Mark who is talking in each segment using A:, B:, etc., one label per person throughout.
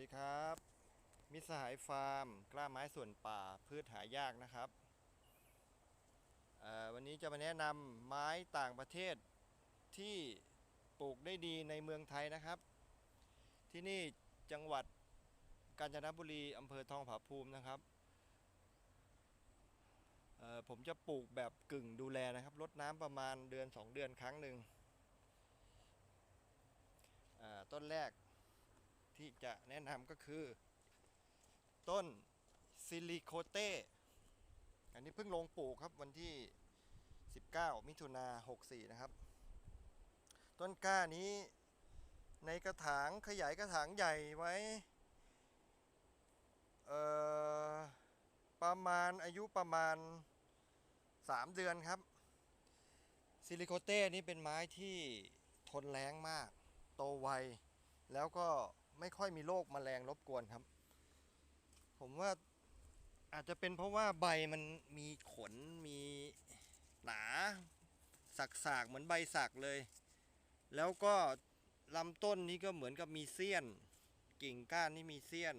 A: ดีครับ มิสหายฟาร์ม กล้าไม้ส่วนป่าพืชหายากนะครับ วันนี้จะมาแนะนำไม้ต่างประเทศที่ปลูกได้ดีในเมืองไทยนะครับ ที่นี่จังหวัดกาญจนบุรีอำเภอทองผาภูมินะครับ ผมจะปลูกแบบกึ่งดูแลนะครับรดน้ำประมาณเดือน 2 เดือนครั้งหนึ่งต้นแรก จะแนะนำก็คือ ต้นซิลิโคเต้ อันนี้เพิ่งลงปลูกครับวันที่ 19 มิถุนา64 นะครับ ต้นกล้านี้ในกระถางขยายกระถางใหญ่ไว้ประมาณอายุประมาณ 3 เดือนครับ ซิลิโคเต้นี่เป็นไม้ที่ทนแรงมาก โตไว แล้วก็ ไม่ค่อยมีโรคแมลงรบกวนครับ ผมว่าอาจจะเป็นเพราะว่าใบมันมีขนมีหนาสักๆเหมือนใบสักเลย แล้วก็ลำต้นนี้ก็เหมือนกับมีเสี้ยน กิ่งก้านนี่มีเสี้ยน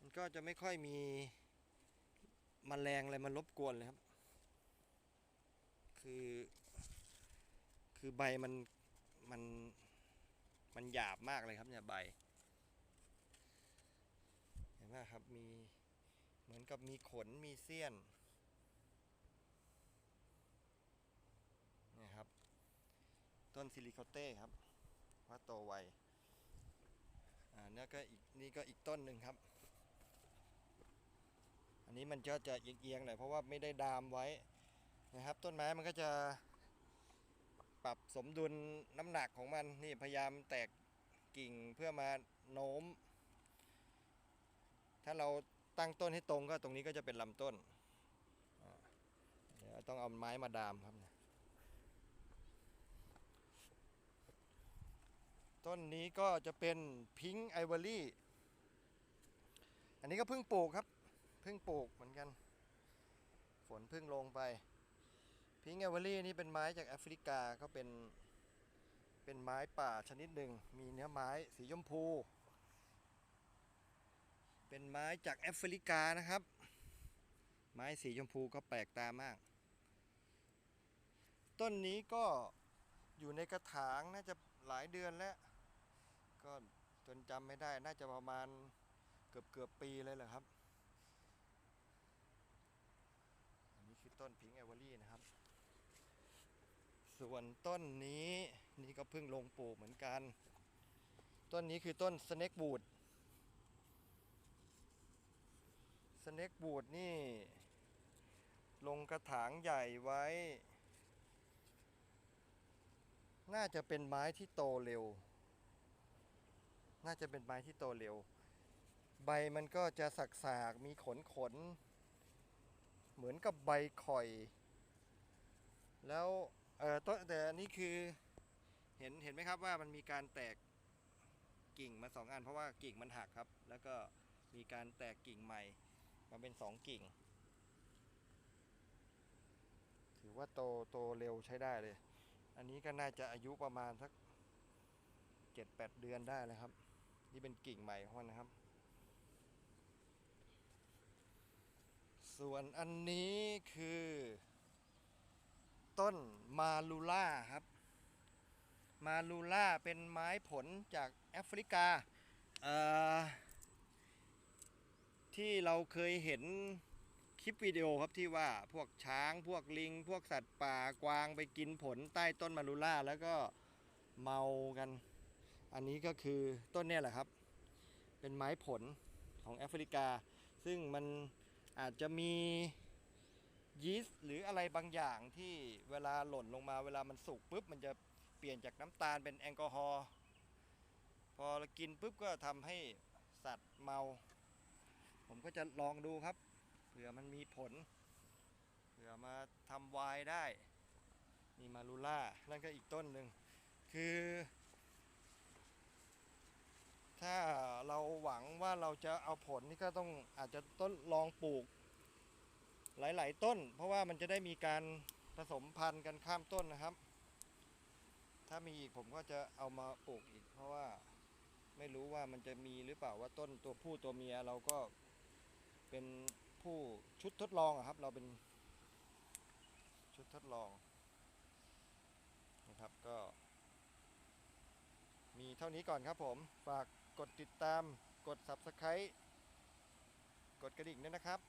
A: มันก็จะไม่ค่อยมีมแมลงอะไรมารบกวนเลยครับ คือ คือใบมันมัน มันหยาบมากเลยครับเนี่ยใบ เห็นไหมครับมีเหมือนกับมีขนมีเสี้ยนนี่ครับ ต้นซิลิโคเต้ครับว่าโตไวอ่าเนี่ยก็อีกนี่ก็อีกต้นหนึ่งครับ อันนี้มันจะจะเอียงๆหน่อยเพราะว่าไม่ได้ดามไว้นะครับ ต้นไม้มันก็จะ ปรับสมดุลน้ำหนักของมันนี่พยายามแตกกิ่งเพื่อมาโน้ม ถ้าเราตั้งต้นให้ตรงก็ตรงนี้ก็จะเป็นลำต้นเดี๋ยวต้องเอาไม้มาดามครับ ต้นนี้ก็จะเป็นพิงค์ไอวอรี่ อันนี้ก็เพิ่งปลูกครับ เพิ่งปลูกเหมือนกัน ฝนเพิ่งลงไป พิงค์ไอวอรี่นี่เป็นไม้จากแอฟริกาก็เป็น เป็นไม้ป่าชนิดหนึ่ง มีเนื้อไม้สีชมพู เป็นไม้จากแอฟริกานะครับ ไม้สีชมพูก็แปลกตามาก ต้นนี้ก็อยู่ในกระถางน่าจะหลายเดือนแล้ว ก็จนจำไม่ได้น่าจะประมาณเกือบเกือบปีเลยแหละครับ อันนี้คือต้นพิงค์ไอวอร์ ส่วนต้นนี้นี่ก็เพิ่งลงปลูกเหมือนกัน ต้นนี้คือต้นสเน็กบูดสเน็กบูดนี่ ลงกระถางใหญ่ไว้ น่าจะเป็นไม้ที่โตเร็ว น่าจะเป็นไม้ที่โตเร็ว ใบมันก็จะสักๆมีขนขน เหมือนกับใบข่อย แล้ว เอ่อต้นแต่อันนี้คือเห็นเห็นไหมครับว่ามันมีการแตกกิ่งมาสองอันเพราะว่ากิ่งมันหักครับ แล้วก็มีการแตกกิ่งใหม่มาเป็นสองกิ่ง ถือว่าโตโตเร็วใช้ได้เลย อันนี้ก็น่าจะอายุประมาณสักเจ็ดแปดเดือนได้เลยครับ นี่เป็นกิ่งใหม่ของมันนะครับ ส่วนอันนี้คือ ต้นมาลูล่าครับ มาลูล่าเป็นไม้ผลจากแอฟริกา ที่เราเคยเห็นคลิปวิดีโอครับที่ว่าพวกช้างพวกลิง พวกสัตว์ป่ากวางไปกินผลใต้ต้นมาลูล่าแล้วก็เมากัน อันนี้ก็คือต้นเนี่ยแหละครับ เป็นไม้ผลของแอฟริกา ซึ่งมันอาจจะมี ยีสต์หรืออะไรบางอย่างที่เวลาหล่นลงมาเวลามันสุกปุ๊บมันจะเปลี่ยนจากน้ำตาลเป็นแอลกอฮอล์พอเรากินปุ๊บก็ทำให้สัตว์เมา ผมก็จะลองดูครับเผื่อมันมีผลเผื่อมาทำไวน์ได้นี่มารูล่านั่นก็อีกต้นหนึ่งคือ ถ้าเราหวังว่าเราจะเอาผลนี่ก็ต้องอาจจะต้นลองปลูก หลาย ๆ ต้น เพราะว่ามันจะได้มีการผสมพันธุ์กันข้ามต้นนะครับ ถ้ามีอีกผมก็จะเอามาปลูกอีก เพราะว่าไม่รู้ว่ามันจะมีหรือเปล่าว่าต้นตัวผู้ตัวเมียเราก็เป็นผู้ชุดทดลองครับ เราเป็นชุดทดลองนะครับก็ มีเท่านี้ก่อนครับผม ฝากกดติดตามกด Subscribe กดกระดิ่งด้วยนะครับ